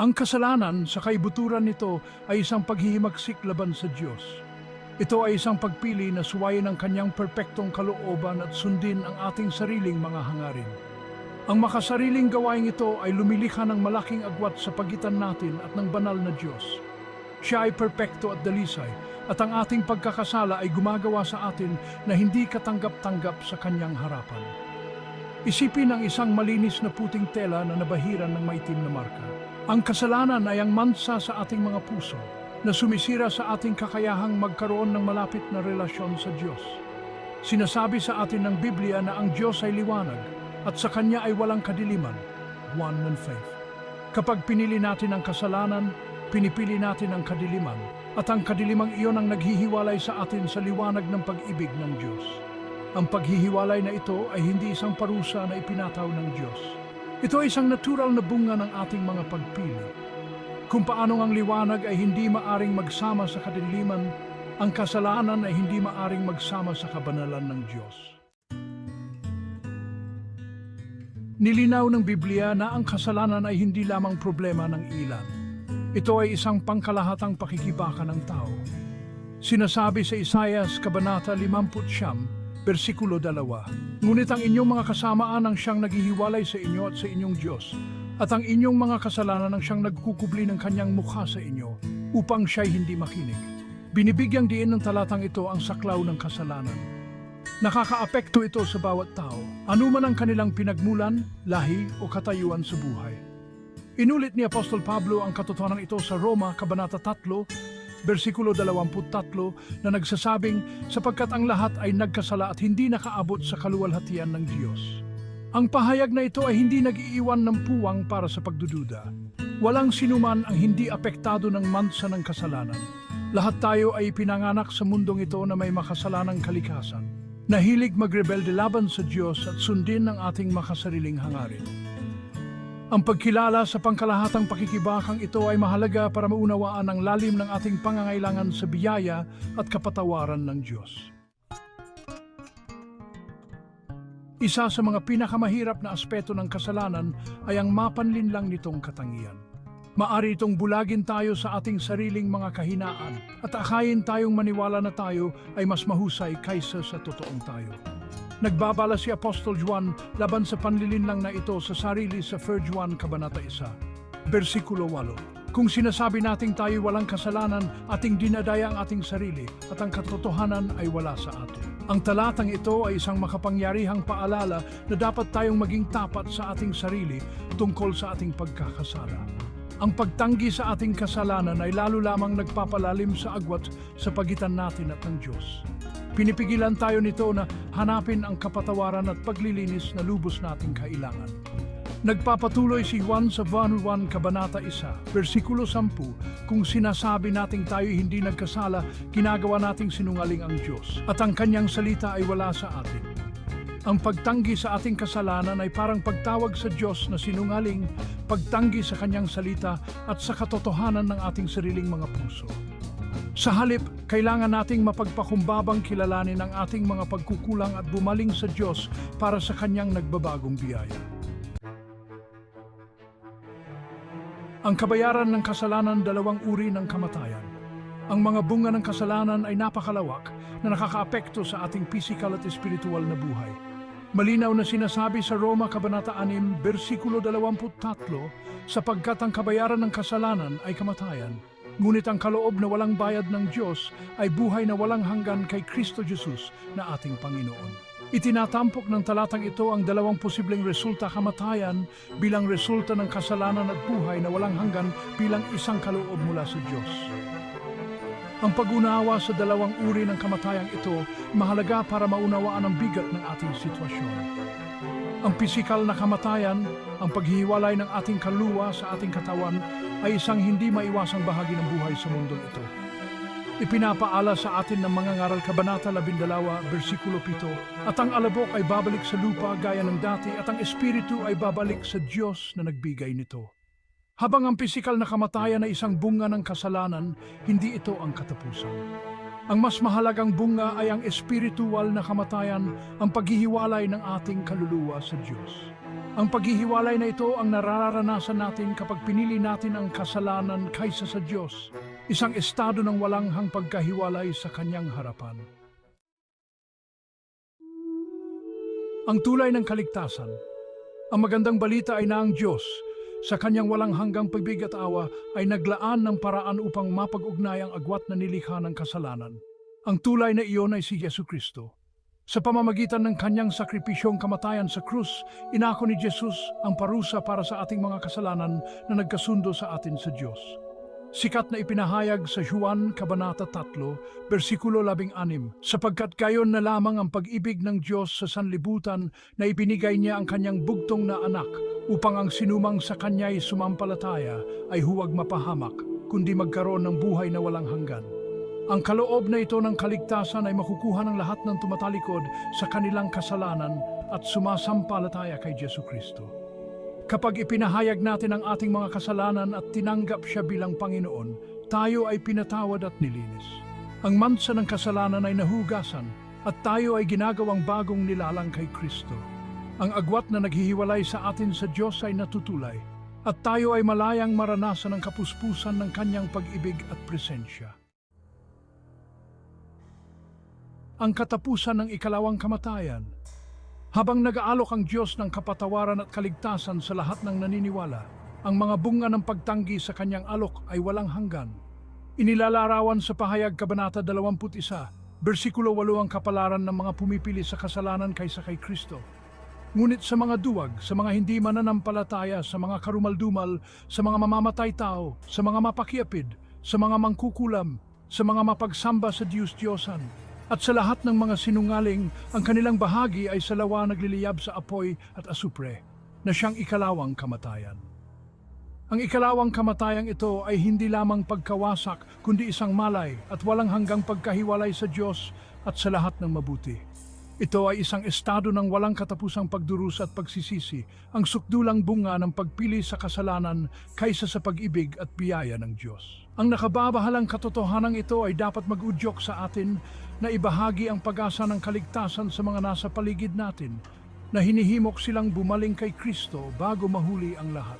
Ang kasalanan sa kaibuturan nito ay isang paghihimagsik laban sa Diyos. Ito ay isang pagpili na suwayin ang kanyang perpektong kalooban at sundin ang ating sariling mga hangarin. Ang makasariling gawain ito ay lumilikha ng malaking agwat sa pagitan natin at ng banal na Diyos. Siya ay perpekto at dalisay at ang ating pagkakasala ay gumagawa sa atin na hindi katanggap-tanggap sa kanyang harapan. Isipin ang isang malinis na puting tela na nabahiran ng maitim na marka. Ang kasalanan ay ang mansa sa ating mga puso na sumisira sa ating kakayahang magkaroon ng malapit na relasyon sa Diyos. Sinasabi sa atin ng Biblia na ang Diyos ay liwanag at sa Kanya ay walang kadiliman. 1 and faith. Kapag pinili natin ang kasalanan, pinipili natin ang kadiliman at ang kadilimang iyon ang naghihiwalay sa atin sa liwanag ng pag-ibig ng Diyos. Ang paghihiwalay na ito ay hindi isang parusa na ipinataw ng Diyos. Ito ay isang natural na bunga ng ating mga pagpili. Kung paanong ang liwanag ay hindi maaring magsama sa kadiliman, ang kasalanan ay hindi maaring magsama sa kabanalan ng Diyos. Nilinaw ng Biblia na ang kasalanan ay hindi lamang problema ng ilan. Ito ay isang pangkalahatang pakikibaka ng tao. Sinasabi sa Isayas Kabanata 50, versikulo 2, Ngunit ang inyong mga kasamaan ang siyang naghihiwalay sa inyo at sa inyong Diyos, at ang inyong mga kasalanan ang siyang nagkukubli ng kanyang mukha sa inyo, upang siya'y hindi makinig. Binibigyang diin ng talatang ito ang saklaw ng kasalanan. Nakakaapekto ito sa bawat tao, anuman ang kanilang pinagmulan, lahi o katayuan sa buhay. Inulit ni Apostol Pablo ang katotohanan ito sa Roma, Kabanata 3, versikulo 23 na nagsasabing sapagkat ang lahat ay nagkasala at hindi nakaabot sa kaluwalhatian ng Diyos. Ang pahayag na ito ay hindi nag-iiwan ng puwang para sa pagdududa. Walang sinuman ang hindi apektado ng mansa ng kasalanan. Lahat tayo ay pinanganak sa mundong ito na may makasalanang kalikasan. Nahilig magrebelde laban sa Diyos at sundin ang ating makasariling hangarin. Ang pagkilala sa pangkalahatang pakikibakang ito ay mahalaga para maunawaan ang lalim ng ating pangangailangan sa biyaya at kapatawaran ng Diyos. Isa sa mga pinakamahirap na aspeto ng kasalanan ay ang mapanlinlang nitong katangian. Maari itong bulagin tayo sa ating sariling mga kahinaan at akayin tayong maniwala na tayo ay mas mahusay kaysa sa totoong tayo. Nagbabala si Apostol Juan laban sa panlilinlang na ito sa sarili sa 1 Juan Kabanata 1, versikulo 8. Kung sinasabi nating tayo walang kasalanan, ating dinadaya ang ating sarili at ang katotohanan ay wala sa atin. Ang talatang ito ay isang makapangyarihang paalala na dapat tayong maging tapat sa ating sarili tungkol sa ating pagkakasala. Ang pagtanggi sa ating kasalanan ay lalo lamang nagpapalalim sa agwat sa pagitan natin at ng Diyos. Pinipigilan tayo nito na hanapin ang kapatawaran at paglilinis na lubos nating kailangan. Nagpapatuloy si Juan sa 1 Kabanata 1, versikulo 10, kung sinasabi nating tayo hindi nagkasala, ginagawa nating sinungaling ang Diyos, at ang kanyang salita ay wala sa atin. Ang pagtanggi sa ating kasalanan ay parang pagtawag sa Diyos na sinungaling, pagtanggi sa kanyang salita at sa katotohanan ng ating sariling mga puso. Sa halip, kailangan nating mapagpakumbabang kilalanin ang ating mga pagkukulang at bumaling sa Diyos para sa kanyang nagbabagong biyaya. Ang kabayaran ng kasalanan dalawang uri ng kamatayan. Ang mga bunga ng kasalanan ay napakalawak na nakakaapekto sa ating physical at spiritual na buhay. Malinaw na sinasabi sa Roma Kabanata 6, versikulo 23, sapagkat ang kabayaran ng kasalanan ay kamatayan. Ngunit ang kaloob na walang bayad ng Diyos ay buhay na walang hanggan kay Kristo Jesus na ating Panginoon. Itinatampok ng talatang ito ang dalawang posibleng resulta kamatayan bilang resulta ng kasalanan at buhay na walang hanggan bilang isang kaloob mula sa Diyos. Ang pag-unawa sa dalawang uri ng kamatayang ito mahalaga para maunawaan ang bigat ng ating sitwasyon. Ang pisikal na kamatayan, ang paghihiwalay ng ating kaluwa sa ating katawan ay isang hindi maiwasang bahagi ng buhay sa mundong ito. Ipinapaala sa atin ng mga ngaral Kabanata 12, versikulo 7, at ang alabok ay babalik sa lupa gaya ng dati at ang espiritu ay babalik sa Diyos na nagbigay nito. Habang ang pisikal na kamatayan ay isang bunga ng kasalanan, hindi ito ang katapusan. Ang mas mahalagang bunga ay ang espiritual na kamatayan, ang paghihiwalay ng ating kaluluwa sa Diyos. Ang paghihiwalay na ito ang nararanasan natin kapag pinili natin ang kasalanan kaysa sa Diyos, isang estado ng walanghang pagkahiwalay sa Kanyang harapan. Ang tulay ng kaligtasan. Ang magandang balita ay na ang Diyos, sa kanyang walang hanggang pagbig at awa, ay naglaan ng paraan upang mapag-ugnay ang agwat na nilikha ng kasalanan. Ang tulay na iyon ay si Yesu Kristo. Sa pamamagitan ng kanyang sakripisyong kamatayan sa krus, inako ni Jesus ang parusa para sa ating mga kasalanan na nagkasundo sa atin sa Diyos. Sikat na ipinahayag sa Juan Kabanata 3, versikulo 16, sapagkat gayon na lamang ang pag-ibig ng Diyos sa sanlibutan na ibinigay niya ang kanyang bugtong na anak upang ang sinumang sa kanya'y sumampalataya ay huwag mapahamak, kundi magkaroon ng buhay na walang hanggan. Ang kaloob na ito ng kaligtasan ay makukuha ng lahat ng tumatalikod sa kanilang kasalanan at sumasampalataya kay Jesu Kristo. Kapag ipinahayag natin ang ating mga kasalanan at tinanggap siya bilang Panginoon, tayo ay pinatawad at nilinis. Ang mansa ng kasalanan ay nahugasan at tayo ay ginagawang bagong nilalang kay Kristo. Ang agwat na naghihiwalay sa atin sa Diyos ay natutulay at tayo ay malayang maranasan ang kapuspusan ng kanyang pag-ibig at presensya. Ang katapusan ng ikalawang kamatayan – habang nag-aalok ang Diyos ng kapatawaran at kaligtasan sa lahat ng naniniwala, ang mga bunga ng pagtanggi sa kanyang alok ay walang hanggan. Inilalarawan sa pahayag Kabanata 21, versikulo 8 ang kapalaran ng mga pumipili sa kasalanan kaysa kay Kristo. Ngunit sa mga duwag, sa mga hindi mananampalataya, sa mga karumaldumal, sa mga mamamatay tao, sa mga mapakiapid, sa mga mangkukulam, sa mga mapagsamba sa Diyos-Diyosan, at sa lahat ng mga sinungaling, ang kanilang bahagi ay salawa nagliliyab sa apoy at asupre, na siyang ikalawang kamatayan. Ang ikalawang kamatayang ito ay hindi lamang pagkawasak, kundi isang malay at walang hanggang pagkahiwalay sa Diyos at sa lahat ng mabuti. Ito ay isang estado ng walang katapusang pagdurusa at pagsisisi, ang sukdulang bunga ng pagpili sa kasalanan kaysa sa pag-ibig at biyaya ng Diyos. Ang nakababahalang katotohanan ito ay dapat mag-udyok sa atin na ibahagi ang pag-asa ng kaligtasan sa mga nasa paligid natin na hinihimok silang bumaling kay Kristo bago mahuli ang lahat.